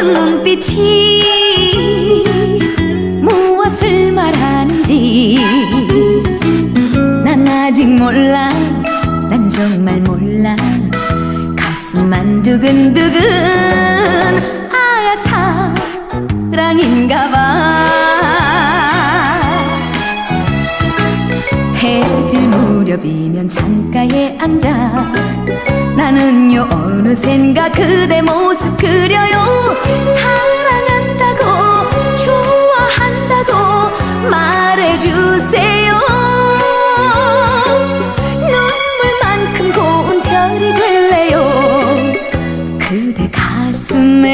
보이는 눈빛이 무엇을 말하는지 난 아직 몰라. 난 정말 몰라. 가슴만 두근두근 아 사랑인가 봐. 해질 무렵이면 창가에 앉아. 나는요 어느샌가 그대 모습 주세요. 눈물만큼 고운 별이 될래요. 그대 가슴에.